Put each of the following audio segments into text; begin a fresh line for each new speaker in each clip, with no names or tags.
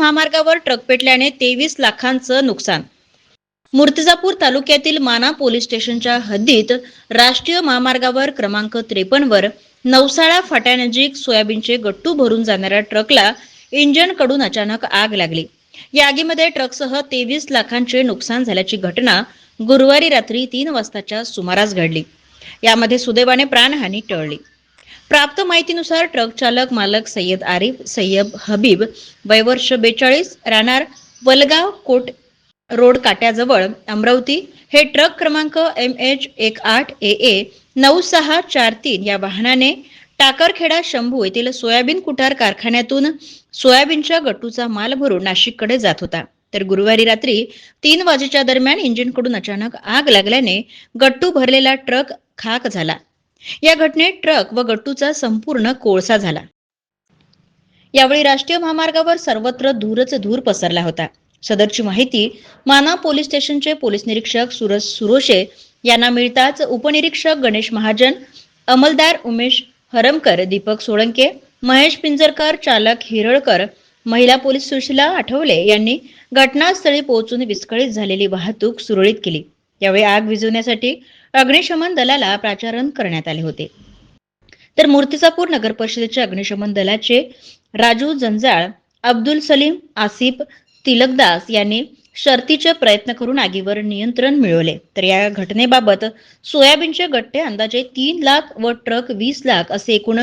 महामार्गावर ट्रक पेटल्याने तेवीस लाखांचं नुकसान. मूर्तिजापूर तालुक्यातील माना पोलीस स्टेशनच्या हद्दीत राष्ट्रीय महामार्गावर क्रमांक त्रेपन्न वर नवसाळा फाट्यानजीक सोयाबीनचे गट्टू भरून जाणाऱ्या ट्रकला इंजनकडून अचानक आग लागली. या आगीमध्ये ट्रकसह तेवीस लाखांचे नुकसान झाल्याची घटना गुरुवारी रात्री तीन वाजताच्या सुमारास घडली. यामध्ये सुदैवाने प्राणहानी टळली. प्राप्त माहितीनुसार ट्रक चालक मालक सय्यद आरिफ सय्यब हबीब वयवर्ष बेचाळीस राहणार वलगाव कोट रोड काट्याजवळ अमरावती. हे ट्रक क्रमांक एम एच एक आठ ए ए नऊ सहा चार तीन या वाहनाने टाकरखेडा शंभू येथील सोयाबीन कुटार कारखान्यातून सोयाबीनच्या गट्टूचा माल भरून नाशिककडे जात होता. तर गुरुवारी रात्री तीन वाजेच्या दरम्यान इंजिनकडून अचानक आग लागल्याने गट्टू भरलेला ट्रक खाक झाला. या घटनेत ट्रक व गट्टूचा संपूर्ण कोळसा झाला. यावेळी राष्ट्रीय महामार्गावर सर्वत्र धूरच धूर पसरला होता. सदरची माहिती माना पोलीस स्टेशनचे पोलीस निरीक्षक सुरज सुरोशे यांना मिळताच उपनिरीक्षक गणेश महाजन अंमलदार उमेश हरमकर दीपक सोळंके महेश पिंजरकर चालक हिरळकर महिला पोलीस सुशीला आठवले यांनी घटनास्थळी पोहोचून विस्कळीत झालेली वाहतूक सुरळीत केली. यावेळी आग विझवण्यासाठी अग्निशमन दलाला प्राचारण करण्यात आले होते. तर मूर्तिजापूर नगर परिषदेच्या अग्निशमन दलाचे राजू जंजाळ अब्दुल सलीम आसिफ तिलकदास यांनी शर्तीचे प्रयत्न करून आगीवर नियंत्रण मिळवले. तर या घटनेबाबत सोयाबीनचे गट्टे अंदाजे तीन लाख व ट्रक वीस लाख असे एकूण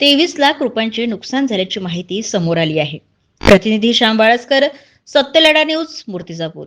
तेवीस लाख रुपयांचे नुकसान झाल्याची माहिती समोर आली आहे. प्रतिनिधी श्याम बाळसकर सत्यलढा न्यूज मूर्तिजापूर.